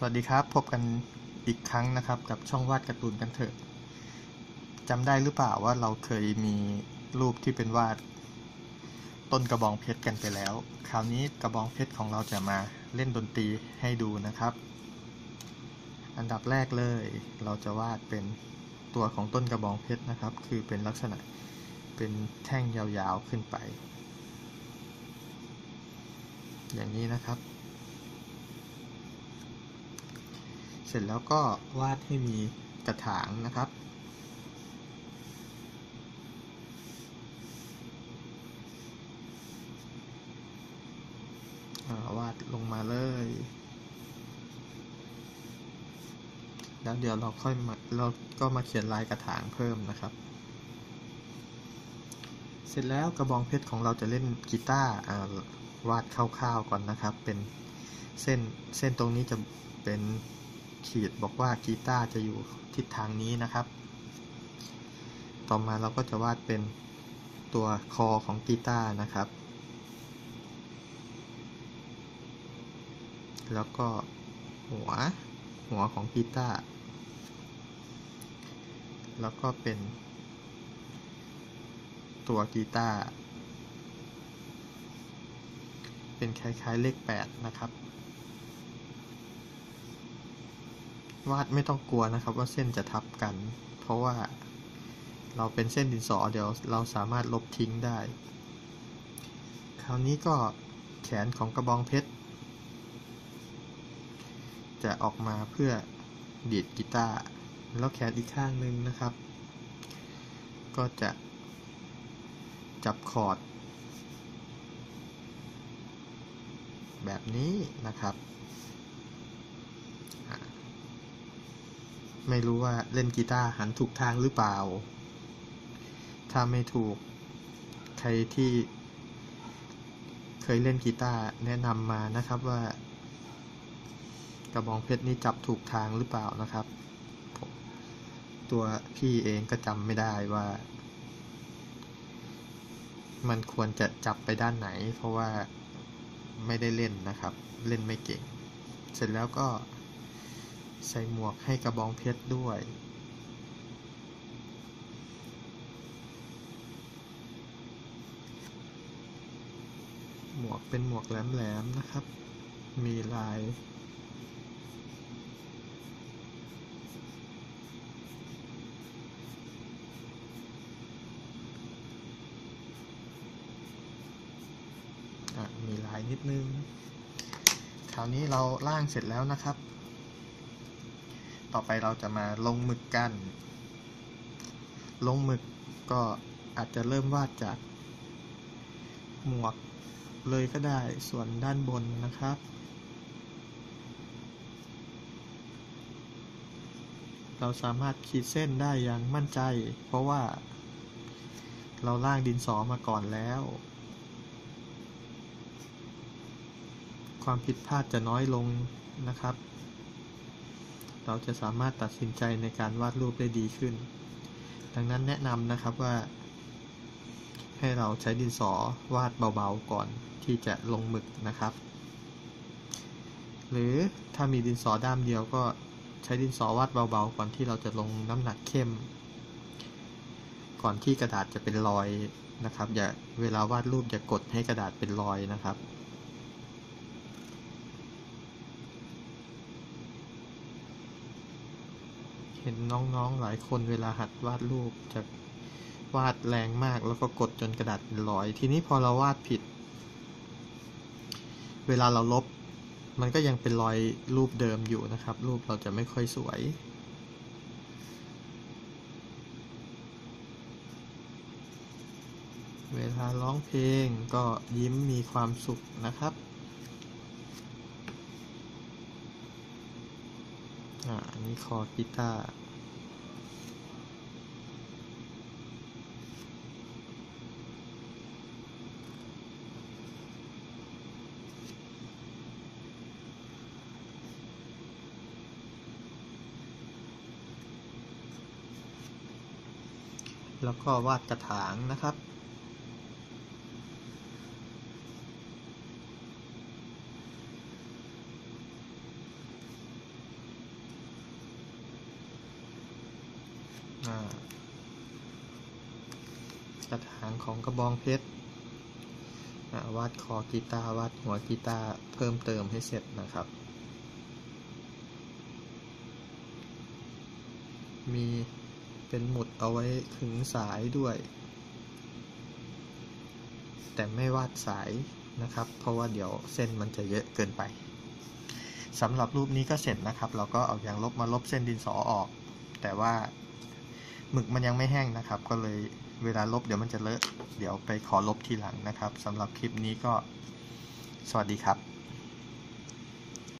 สวัสดีครับ พบกันอีกครั้งนะครับกับช่องวาดการ์ตูนกันเถอะจำได้หรือเปล่าว่าเราเคยมีรูปที่เป็นวาด ต้นกระบองเพชรกันไปแล้ว คราวนี้กระบองเพชรของเราจะมาเล่นดนตรีให้ดูนะครับ อันดับแรกเลย เราจะวาดเป็นตัวของต้นกระบองเพชรนะครับ คือเป็นลักษณะเป็นแท่งยาวๆขึ้นไป อย่างนี้นะครับ เสร็จแล้วก็วาดให้มีกระถางนะครับ วาดลงมาเลย แล้วเดี๋ยวเราค่อยมาเราก็มาเขียนลายกระถางเพิ่มนะครับ เสร็จแล้วกระบองเพชรของเราจะเล่นกีตาร์วาดคร่าวๆก่อนนะครับ เป็นเส้นเส้นตรงนี้จะเป็น ขีดบอกว่ากีตาร์จะอยู่ทิศทางนี้นะครับ ต่อมาเราก็จะวาดเป็นตัวคอของกีตาร์นะครับ แล้วก็หัวหัวของกีตาร์ แล้วก็เป็นตัวกีตาร์ เป็นคล้ายๆเลข 8 นะครับ วาดไม่ต้องกลัวนะครับ ว่าเส้นจะทับกัน เพราะว่าเราเป็นเส้นดินสอเดี๋ยวเราสามารถลบทิ้งได้ คราวนี้ก็แขนของกระบองเพชร จะออกมาเพื่อดีดกีตาร์แล้วแขนอีกข้างหนึ่งนะครับ ก็จะจับคอร์ดแบบนี้นะครับ ไม่รู้ว่าเล่นกีตาร์หันถูกทางหรือเปล่า ถ้าไม่ถูกใครที่เคยเล่นกีตาร์แนะนำมานะครับว่า กระบองเพชรนี่จับถูกทางหรือเปล่านะครับ ตัวพี่เองก็จำไม่ได้ว่า มันควรจะจับไปด้านไหน เพราะว่าไม่ได้เล่นนะครับ เล่นไม่เก่ง เสร็จแล้วก็ ใส่หมวกให้กระบองเพชรด้วย หมวกเป็นหมวกแหลมๆนะครับ มีลายมีลายนิดนึง คราวนี้เราล่างเสร็จแล้วนะครับ ต่อไปเราจะมาลงหมึกกัน ลงหมึกก็อาจจะเริ่มวาดจาก หมวกเลยก็ได้ส่วนด้านบนนะครับ เราสามารถขีดเส้นได้อย่างมั่นใจ เพราะว่า เราล่างดินสอมาก่อนแล้ว ความผิดพลาดจะน้อยลงนะครับ เราจะสามารถตัดสินใจในการวาดรูปได้ดีขึ้น ดังนั้นแนะนำนะครับว่า ให้เราใช้ดินสอวาดเบาๆก่อนที่จะลงหมึกนะครับ หรือถ้ามีดินสอด้ามเดียวก็ใช้ดินสอวาดเบาๆก่อนที่เราจะลงน้ำหนักเข้ม ก่อนที่กระดาษจะเป็นรอยนะครับ อย่าเวลาวาดรูปอย่ากดให้กระดาษเป็นรอยนะครับ เห็นน้องๆหลายคนเวลาหัดวาดรูปจะวาดแรงมากแล้วก็กดจนกระดาษเป็นรอย ทีนี้พอเราวาดผิด เวลาเราลบ มันก็ยังเป็นรอยรูปเดิมอยู่นะครับ รูปเราจะไม่ค่อยสวยเวลาร้องเพลงก็ยิ้มมีความสุขนะครับ อ่านี่คอกีตาร์แล้วก็วาดกระถางนะครับ กระถางของกระบองเพชรวาดคอกีตาร์วาดหัวกีตาร์เพิ่มเติมให้เสร็จนะครับ มีเป็นหมุดเอาไว้ขึงสายด้วย แต่ไม่วาดสายนะครับ เพราะว่าเดี๋ยวเส้นมันจะเยอะเกินไปสำหรับรูปนี้ก็เสร็จนะครับ เราก็เอายางลบมาลบเส้นดินสอออก แต่ว่า หมึกมันยังไม่แห้งนะครับ ก็เลยเวลาลบเดี๋ยวมันจะเลอะ เดี๋ยวไปขอลบทีหลังนะครับสำหรับคลิปนี้ก็สวัสดีครับ